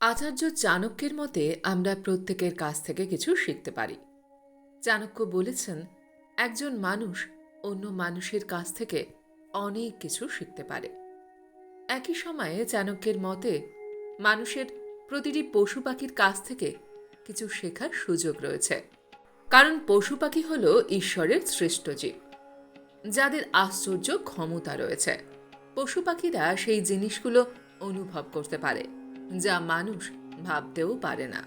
আচার্য চাণক্যের মতে আমরা প্রত্যেকের কাছ থেকে কিছু শিখতে পারি। চাণক্য বলেছেন, একজন মানুষ অন্য মানুষের কাছ থেকে অনেক কিছু শিখতে পারে। একই সময়ে চাণক্যের মতে মানুষের প্রতিটি পশু পাখির কাছ থেকে কিছু শেখার সুযোগ রয়েছে। কারণ পশু পাখি হল ঈশ্বরের শ্রেষ্ঠ জীব, যাদের আশ্চর্য ক্ষমতা রয়েছে। পশু পাখিরা সেই জিনিসগুলো অনুভব করতে পারে। যা মানুষ ভাবতেও পারে না।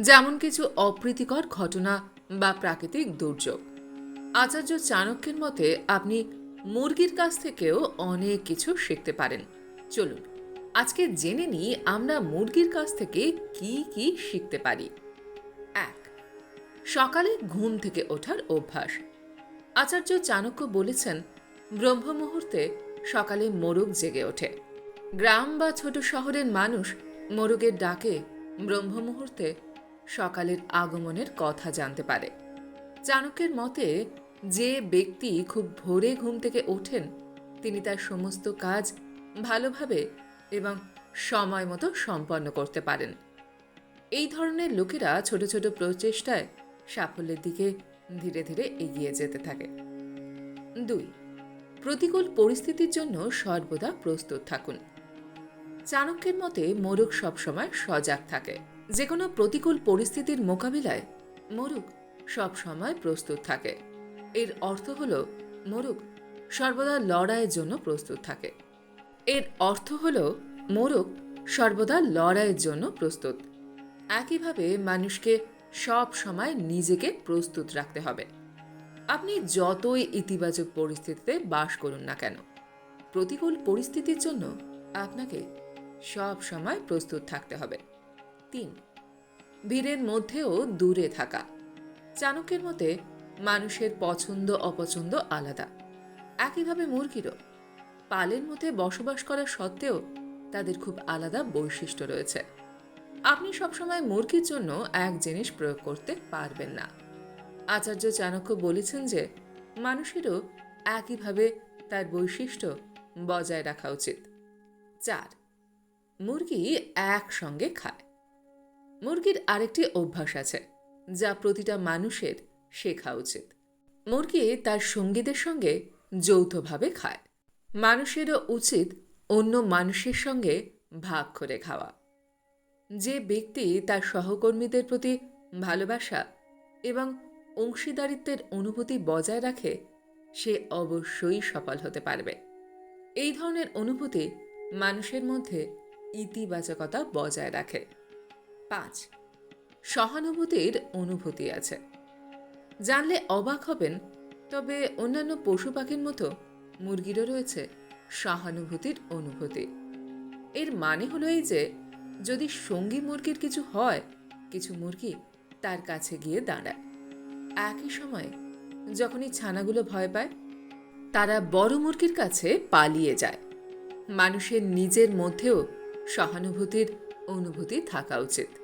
যেমন কিছু অপ্রীতিকর ঘটনা বা প্রাকৃতিক দুর্যোগ। আচার্য চাণক্যের মতে আপনি মুরগির কাছ থেকেও অনেক কিছু শিখতে পারেন। চলুন, আজকে জেনে নিই আমরা মুরগির কাছ থেকে কি কি শিখতে পারি। এক, সকালে ঘুম থেকে ওঠার অভ্যাস। আচার্য চাণক্য বলেছেন ব্রহ্ম মুহূর্তে সকালে মোরগ জেগে ওঠে। গ্রাম বা ছোট শহরের মানুষ মোরগের ডাকে ব্রহ্ম মুহূর্তে সকালের আগমনের কথা জানতে পারে। চাণক্যের মতে, যে ব্যক্তি খুব ভোরে ঘুম থেকে ওঠেন, তিনি তার সমস্ত কাজ ভালোভাবে এবং সময় মতো সম্পন্ন করতে পারেন। এই ধরনের লোকেরা ছোট ছোট প্রচেষ্টায় সাফল্যের দিকে ধীরে ধীরে এগিয়ে যেতে থাকে। দুই, প্রতিকূল পরিস্থিতির জন্য সর্বদা প্রস্তুত থাকুন। চাণক্যের মতে মোরগ সবসময় সজাগ থাকে। যে কোনো প্রতিকূল পরিস্থিতির মোকাবিলায় মোরগ সবসময় প্রস্তুত থাকে। এর অর্থ হল মোরগ সর্বদা লড়াইয়ের জন্য প্রস্তুত থাকে। এর অর্থ হল মোরগ সর্বদা লড়াইয়ের জন্য প্রস্তুত। একইভাবে মানুষকে সব সময় নিজেকে প্রস্তুত রাখতে হবে। আপনি যতই ইতিবাচক পরিস্থিতিতে বাস করুন না কেন, প্রতিকূল পরিস্থিতির জন্য আপনাকে সব সময় প্রস্তুত থাকতে হবে। তিন, ভিড়ের মধ্যেও দূরে থাকা। চাণক্যের মতে, মানুষের পছন্দ অপছন্দ আলাদা। একইভাবে মুরগিরও। পালের মধ্যে বসবাস করা সত্ত্বেও তাদের খুব আলাদা বৈশিষ্ট্য রয়েছে। আপনি সবসময় মুরগির জন্য এক জিনিস প্রয়োগ করতে পারবেন না। আচার্য চাণক্য বলেছেন যে, মানুষেরও একইভাবে তার বৈশিষ্ট্য বজায় রাখা উচিত। চার মুরগি একসঙ্গে খায়। মুরগির আরেকটি অভ্যাস আছে, যা প্রতিটা মানুষের শেখা উচিত। মুরগি তার সঙ্গীদের সঙ্গে যৌথভাবে খায়। মানুষেরও উচিত অন্য মানুষের সঙ্গে ভাগ করে খাওয়া। যে ব্যক্তি তার সহকর্মীদের প্রতি ভালোবাসা এবং অংশীদারিত্বের অনুভূতি বজায় রাখে, সে অবশ্যই সফল হতে পারবে। এই ধরনের অনুভূতি মানুষের মধ্যে ইতিবাচকতা বজায় রাখে। পাঁচ, সহানুভূতির অনুভূতি আছে। জানলে অবাক হবেন, তবে অন্যান্য পশু পাখির মতো মুরগিরও রয়েছে সহানুভূতির অনুভূতি। এর মানে হলো এই যে, যদি সঙ্গী মুরগির কিছু হয়, কিছু মুরগি তার কাছে গিয়ে দাঁড়ায়। একই সময় যখনই ছানাগুলো ভয় পায়, তারা বড় মুরগির কাছে পালিয়ে যায়। মানুষের নিজের মধ্যেও সহানুভূতির অনুভূতি থাকা উচিত।